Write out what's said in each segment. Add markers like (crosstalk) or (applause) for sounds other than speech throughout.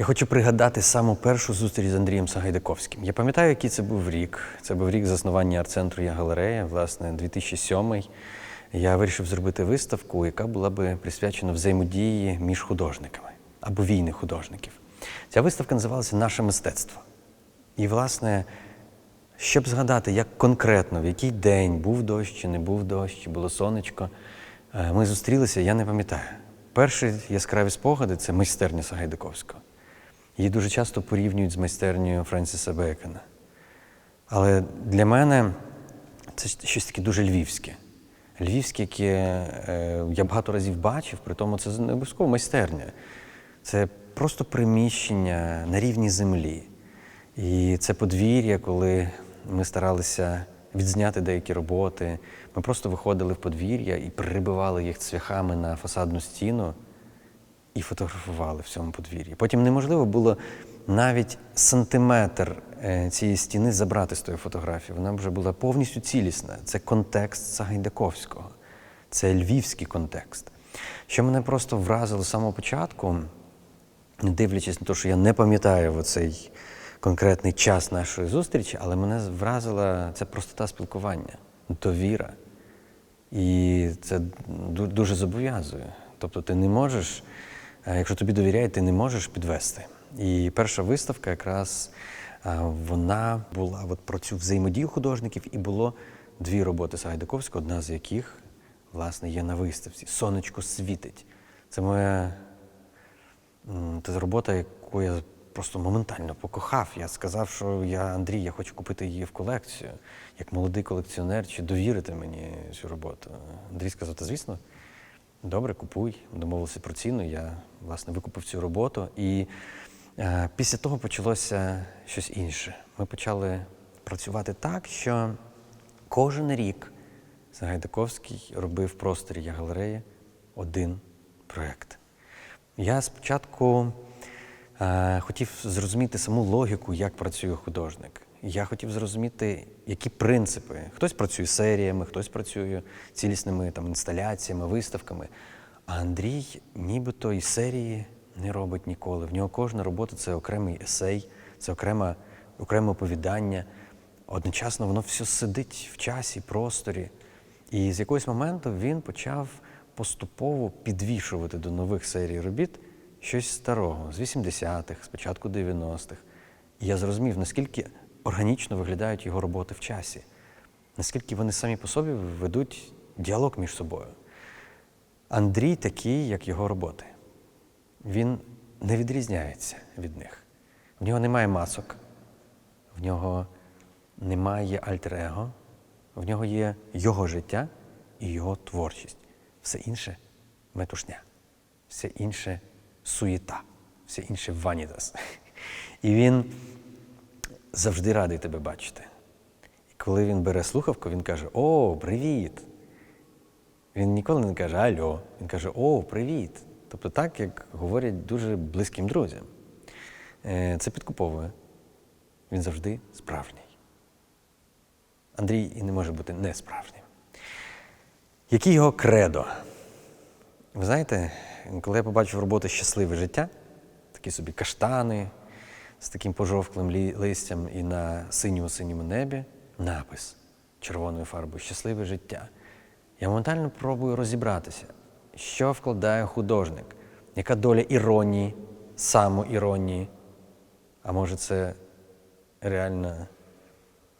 Я хочу пригадати саму першу зустріч з Андрієм Сагайдаковським. Я пам'ятаю, який це був рік. Це був рік заснування арт-центру Я галерея, власне, 2007 Я вирішив зробити виставку, яка була би присвячена взаємодії між художниками або війни художників. Ця виставка називалася Наше мистецтво. І, власне, щоб згадати, як конкретно, в який день був дощ чи не був дощ, чи було сонечко, е, ми зустрілися, я не пам'ятаю. Перші яскраві спогади це майстерня Сагайдаковського. Її дуже часто порівнюють з майстернею Френсіса Бекона. Але для мене це щось таке дуже львівське. Львівське, яке е, я багато разів бачив, при тому це не обов'язково майстерня. Це просто приміщення на рівні землі. І це подвір'я, коли ми старалися відзняти деякі роботи. Ми просто виходили в подвір'я і прибивали їх цвяхами на фасадну стіну і фотографували в цьому подвір'ї. Потім неможливо було навіть сантиметр е, цієї стіни забрати з тої фотографії. Вона вже була повністю цілісна. Це контекст Сагайдаковського, це львівський контекст. Що мене просто вразило з самого початку, не дивлячись на те, що я не пам'ятаю оцей конкретний час нашої зустрічі, але мене вразила ця простота спілкування, довіра. І це дуже зобов'язує. Тобто ти не можеш, якщо тобі довіряють, ти не можеш підвести. І перша виставка якраз е, вона була от про цю взаємодію художників, і було дві роботи Сагайдаковського, одна з яких, власне, є на виставці. Сонечко світить. Це моя це робота, яку я просто моментально покохав. Я сказав, що я Андрій, я хочу купити її в колекцію. Як молодий колекціонер, чи довірити мені цю роботу? Андрій сказав, та звісно, добре, купуй. Домовилися про ціну. Я власне викупив цю роботу. І е, після того почалося щось інше. Ми почали працювати так, що кожен рік Загайдаковський робив в просторі Я галереї один проєкт. Я спочатку е, хотів зрозуміти саму логіку, як працює художник. Я хотів зрозуміти, які принципи. Хтось працює серіями, хтось працює цілісними там, інсталяціями, виставками. А Андрій нібито і серії не робить ніколи. В нього кожна робота це окремий есей, це окреме, окреме оповідання. Одночасно воно все сидить в часі, просторі. І з якогось моменту він почав поступово підвішувати до нових серій робіт щось старого, з 80-х, з початку 90-х. І я зрозумів, наскільки органічно виглядають його роботи в часі, наскільки вони самі по собі ведуть діалог між собою. Андрій такий, як його роботи. Він не відрізняється від них. В нього немає масок, в нього немає альтер-его, в нього є його життя і його творчість. Все інше метушня, все інше суєта, все інше ванітас. (laughs) І він завжди радий тебе бачити. І коли він бере слухавку, він каже: О, привіт! Він ніколи не каже Альо, він каже О, привіт. Тобто так, як говорять дуже близьким друзям. Е, Це підкуповує. Він завжди справжній. Андрій і не може бути несправжнім. Які його кредо? Ви знаєте, коли я побачив роботи Щасливе життя, такі собі каштани з таким пожовклим лі- листям і на синьому синьому небі напис червоною фарбою Щасливе життя. Я моментально пробую розібратися, що вкладає художник, яка доля іронії, самоіронії, а може це реально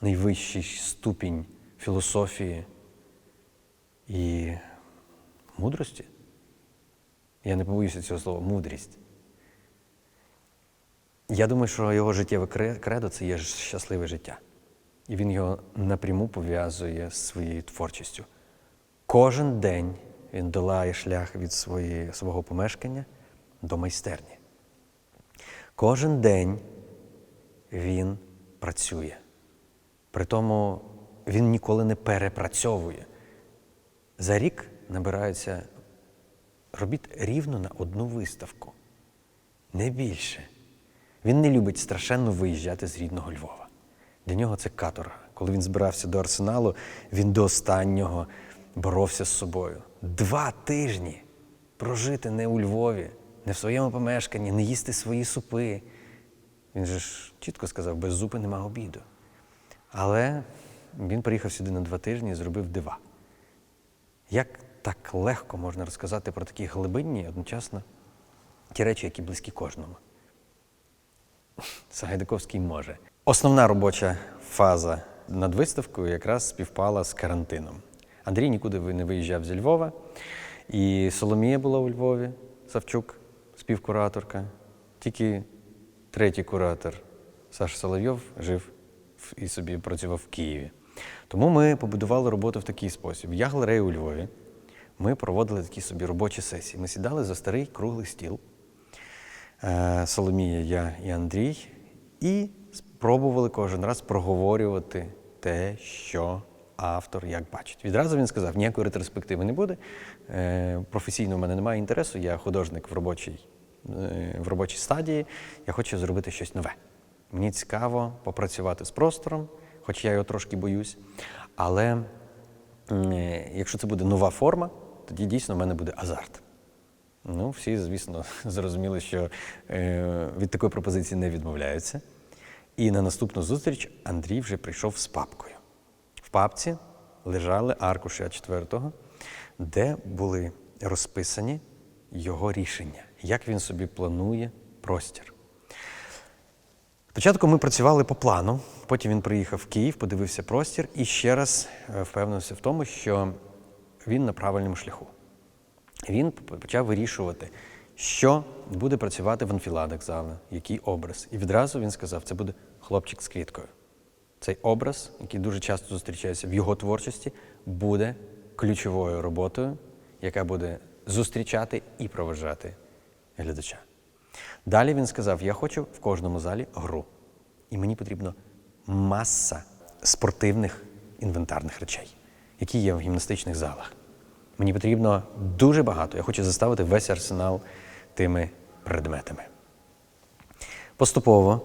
найвищий ступінь філософії і мудрості. Я не побоюся цього слова мудрість. Я думаю, що його життєве кредо це є щасливе життя. І він його напряму пов'язує з своєю творчістю. Кожен день він долає шлях від своєї, свого помешкання до майстерні. Кожен день він працює. Притому він ніколи не перепрацьовує. За рік набираються робіт рівно на одну виставку, не більше. Він не любить страшенно виїжджати з рідного Львова. Для нього це каторга. Коли він збирався до арсеналу, він до останнього боровся з собою. Два тижні прожити не у Львові, не в своєму помешканні, не їсти свої супи. Він же ж чітко сказав, без зупи нема обіду. Але він приїхав сюди на два тижні і зробив дива. Як так легко можна розказати про такі глибинні, одночасно ті речі, які близькі кожному? Сагайдаковський може. Основна робоча фаза над виставкою якраз співпала з карантином. Андрій нікуди не виїжджав зі Львова, і Соломія була у Львові, Савчук, співкураторка. Тільки третій куратор Саша Соловйов жив і собі працював в Києві. Тому ми побудували роботу в такий спосіб. Я галерея у Львові. Ми проводили такі собі робочі сесії. Ми сідали за старий круглий стіл. Е, Соломія, я і Андрій, і спробували кожен раз проговорювати те, що автор як бачить. Відразу він сказав, ніякої ретроспективи не буде. Е, Професійно в мене немає інтересу, я художник в робочій, е, в робочій стадії, я хочу зробити щось нове. Мені цікаво попрацювати з простором, хоч я його трошки боюсь. Але якщо це буде нова форма, тоді дійсно в мене буде азарт. Ну, всі, звісно, (laughs) зрозуміли, що е, від такої пропозиції не відмовляються. І на наступну зустріч Андрій вже прийшов з папкою. В папці лежали аркуші А4, де були розписані його рішення, як він собі планує простір. Спочатку ми працювали по плану, потім він приїхав в Київ, подивився простір і ще раз е, впевнився в тому, що він на правильному шляху. Він почав вирішувати, що буде працювати в анфіладах зали, який образ. І відразу він сказав, це буде хлопчик з квіткою. Цей образ, який дуже часто зустрічається в його творчості, буде ключовою роботою, яка буде зустрічати і проважати глядача. Далі він сказав: я хочу в кожному залі гру. І мені потрібна маса спортивних інвентарних речей, які є в гімнастичних залах. Мені потрібно дуже багато. Я хочу заставити весь арсенал тими предметами. Поступово,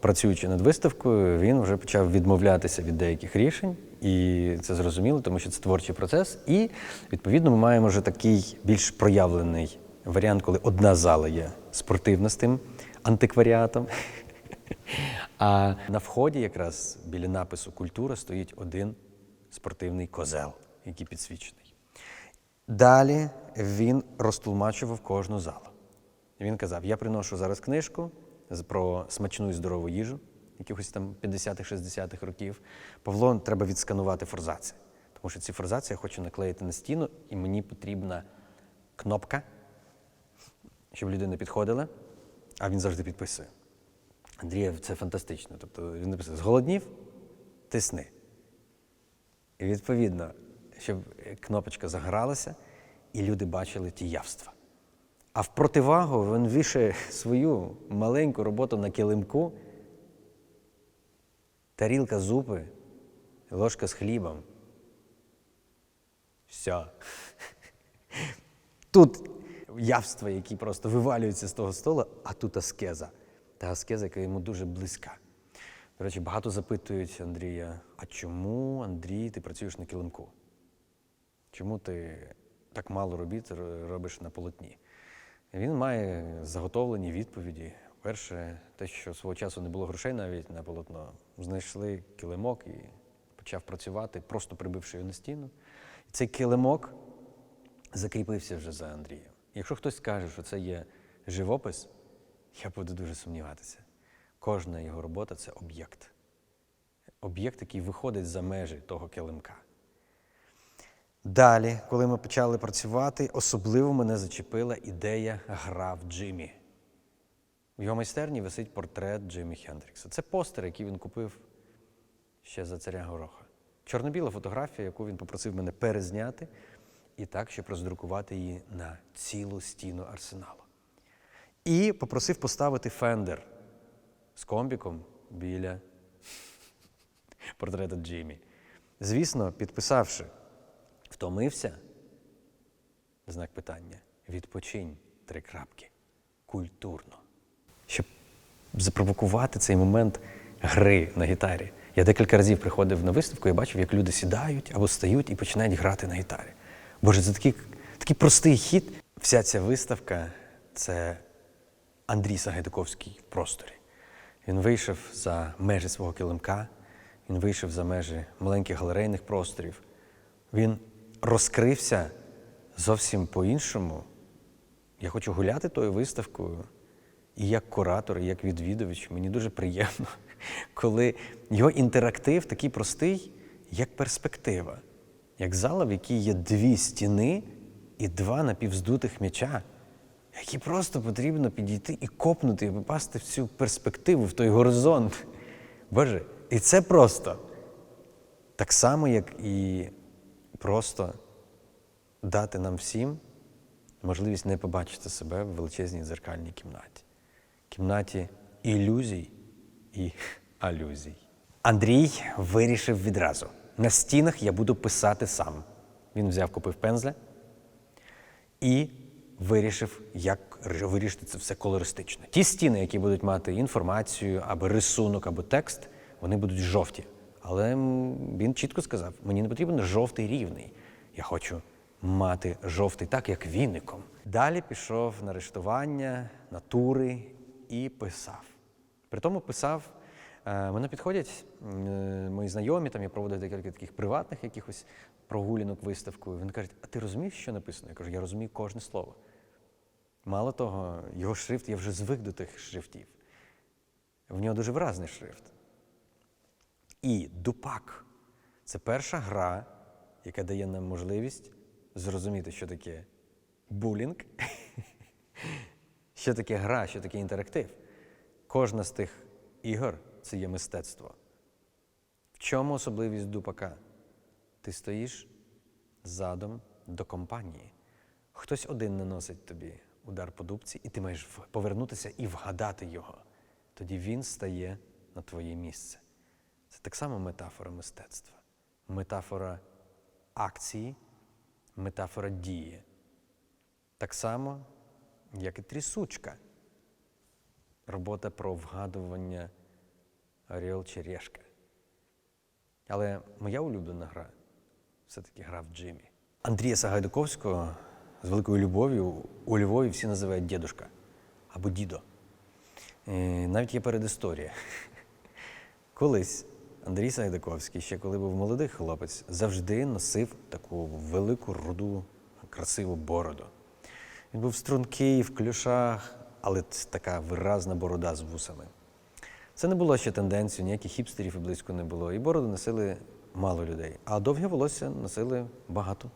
працюючи над виставкою, він вже почав відмовлятися від деяких рішень, і це зрозуміло, тому що це творчий процес. І відповідно ми маємо вже такий більш проявлений варіант, коли одна зала є спортивна з тим антикваріатом. А на вході, якраз біля напису Культура стоїть один спортивний козел, який підсвічений. Далі він розтлумачував кожну залу. Він казав: я приношу зараз книжку про смачну і здорову їжу, якихось там 50-х, 60-х років. Павло, треба відсканувати форзаци. Тому що ці форзаци я хочу наклеїти на стіну, і мені потрібна кнопка, щоб людина підходила, а він завжди підписує. Андрієв, це фантастично. Тобто він написав: зголоднів, тисни. І відповідно, щоб кнопочка загралася, і люди бачили ті явства. А в противагу він вішає свою маленьку роботу на килимку, тарілка зупи, ложка з хлібом. Все. Тут явства, які просто вивалюються з того столу, а тут аскеза. Та аскеза, яка йому дуже близька. До речі, багато запитують Андрія: а чому, Андрій, ти працюєш на килимку? Чому ти так мало робіт робиш на полотні? Він має заготовлені відповіді. Перше, те, що свого часу не було грошей навіть на полотно, знайшли килимок і почав працювати, просто прибивши його на стіну. І цей килимок закріпився вже за Андрієм. Якщо хтось скаже, що це є живопис, я буду дуже сумніватися. Кожна його робота це об'єкт. Об'єкт, який виходить за межі того килимка. Далі, коли ми почали працювати, особливо мене зачепила ідея гра в Джимі. В його майстерні висить портрет Джимі Хендрікса. Це постер, який він купив ще за царя Гороха. Чорно-біла фотографія, яку він попросив мене перезняти, і так, щоб роздрукувати її на цілу стіну арсеналу. І попросив поставити фендер з комбіком біля (laughs) портрета Джиммі. Звісно, підписавши, втомився, знак питання, відпочинь три крапки, культурно. Щоб запровокувати цей момент гри на гітарі. Я декілька разів приходив на виставку і бачив, як люди сідають або стають і починають грати на гітарі. Боже, це такий, такий простий хід. Вся ця виставка це Андрій Сагайдаковський в просторі. Він вийшов за межі свого килимка, він вийшов за межі маленьких галерейних просторів. Він розкрився зовсім по-іншому. Я хочу гуляти тою виставкою і як куратор, і як відвідувач. Мені дуже приємно, (laughs) коли його інтерактив такий простий, як перспектива, як зала, в якій є дві стіни і два напівздутих м'яча, які просто потрібно підійти і копнути, і попасти в цю перспективу, в той горизонт. Боже, і це просто. Так само, як і просто дати нам всім можливість не побачити себе в величезній дзеркальній кімнаті. Кімнаті ілюзій і (laughs) алюзій. Андрій вирішив відразу: на стінах я буду писати сам. Він взяв, купив пензля і вирішив, як вирішити це все колористично. Ті стіни, які будуть мати інформацію, або рисунок, або текст, вони будуть жовті. Але він чітко сказав: мені не потрібен жовтий рівний. Я хочу мати жовтий, так як віником. Далі пішов на рештування, на тури і писав. При тому писав. е, Мене підходять е, мої знайомі, там я проводив декілька таких приватних якихось прогулянок виставкою. Вони кажуть, а ти розумієш, що написано? Я кажу, я розумію кожне слово. Мало того, його шрифт, я вже звик до тих шрифтів. В нього дуже виразний шрифт. І Дупак це перша гра, яка дає нам можливість зрозуміти, що таке булінг, (laughs) що таке гра, що таке інтерактив. Кожна з тих ігор це є мистецтво. В чому особливість дупака? Ти стоїш задом до компанії. Хтось один наносить тобі удар по дубці, і ти маєш повернутися і вгадати його. Тоді він стає на твоє місце. Це так само метафора мистецтва, метафора акції, метафора дії. Так само, як і трісучка. Робота про вгадування Орел чи Решка. Але моя улюблена гра все-таки гра в Джимі. Андрія Сагайдаковського з великою любов'ю у Львові всі називають дідушка або дідо. Е, Навіть є передісторія. (laughs) Колись Андрій Сагайдаковський, ще коли був молодий хлопець, завжди носив таку велику руду, красиву бороду. Він був стрункий, в клюшах, але така виразна борода з вусами. Це не було ще тенденцією, ніяких хіпстерів і близько не було. І бороду носили мало людей. А довге волосся носили багато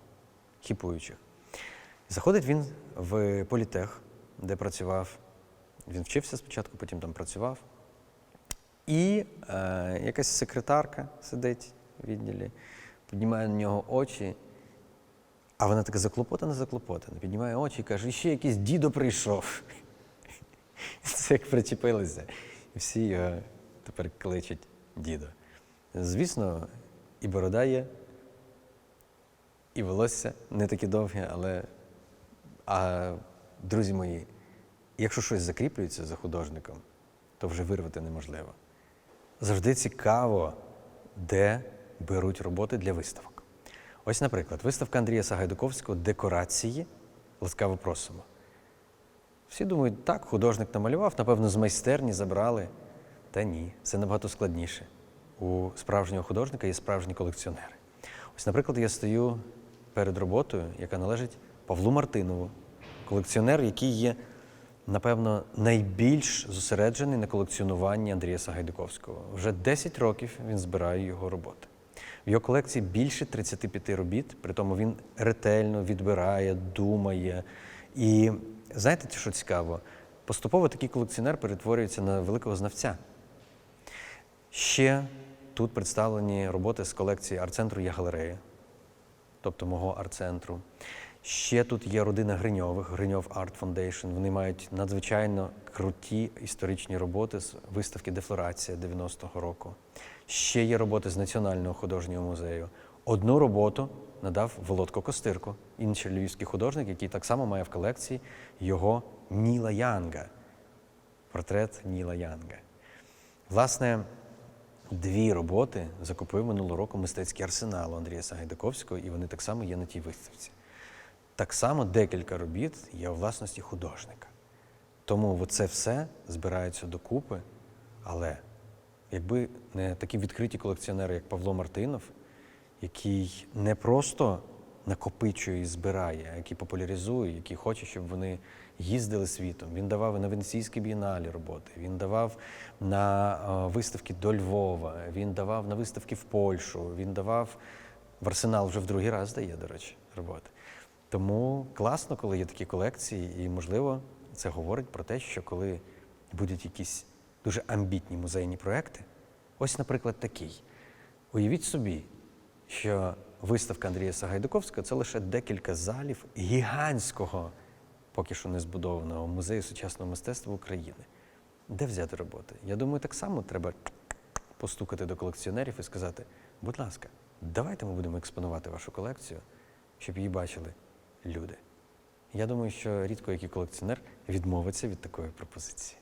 хіпуючих. Заходить він в політех, де працював. Він вчився спочатку, потім там працював. І е, якась секретарка сидить в відділі, піднімає на нього очі, а вона така заклопотана, заклопотана, піднімає очі і каже, ще якийсь дідо прийшов. Це як причепилося. І всі його тепер кличуть дідо. Звісно, і борода є, і волосся не таке довге, але а, друзі мої, якщо щось закріплюється за художником, то вже вирвати неможливо. Завжди цікаво, де беруть роботи для виставок. Ось, наприклад, виставка Андрія Сагайдуковського декорації ласкаво просимо. Всі думають, так, художник намалював, напевно, з майстерні забрали. Та ні, це набагато складніше. У справжнього художника є справжні колекціонери. Ось, наприклад, я стою перед роботою, яка належить Павлу Мартинову, колекціонер, який є, напевно, найбільш зосереджений на колекціонуванні Андрія Сагайдуковського. Вже 10 років він збирає його роботи. В його колекції більше 35 робіт, при тому він ретельно відбирає, думає. І знаєте, що цікаво? Поступово такий колекціонер перетворюється на великого знавця. Ще тут представлені роботи з колекції арт-центру «Я галерея», тобто мого арт-центру. Ще тут є родина Гриньових, Гриньов Art Foundation. Вони мають надзвичайно круті історичні роботи з виставки Дефлорація 90-го року. Ще є роботи з Національного художнього музею. Одну роботу надав Володко Костирко, інший львівський художник, який так само має в колекції його Ніла Янга. Портрет Ніла Янга. Власне, дві роботи закупив минулого року мистецький арсенал Андрія Сагайдаковського, і вони так само є на тій виставці. Так само декілька робіт є у власності художника. Тому це все збирається докупи. Але якби не такі відкриті колекціонери, як Павло Мартинов, який не просто накопичує і збирає, а який популяризує, який хоче, щоб вони їздили світом. Він давав на Венеційській бієналі роботи, він давав на е, виставки до Львова, він давав на виставки в Польщу, він давав в арсенал вже в другий раз дає, до речі, роботи. Тому класно, коли є такі колекції, і можливо, це говорить про те, що коли будуть якісь дуже амбітні музейні проекти, ось, наприклад, такий. Уявіть собі, що виставка Андрія Сагайдаковського це лише декілька залів гігантського, поки що не збудованого музею сучасного мистецтва України. Де взяти роботи? Я думаю, так само треба постукати до колекціонерів і сказати: будь ласка, давайте ми будемо експонувати вашу колекцію, щоб її бачили люди. Я думаю, що рідко який колекціонер відмовиться від такої пропозиції.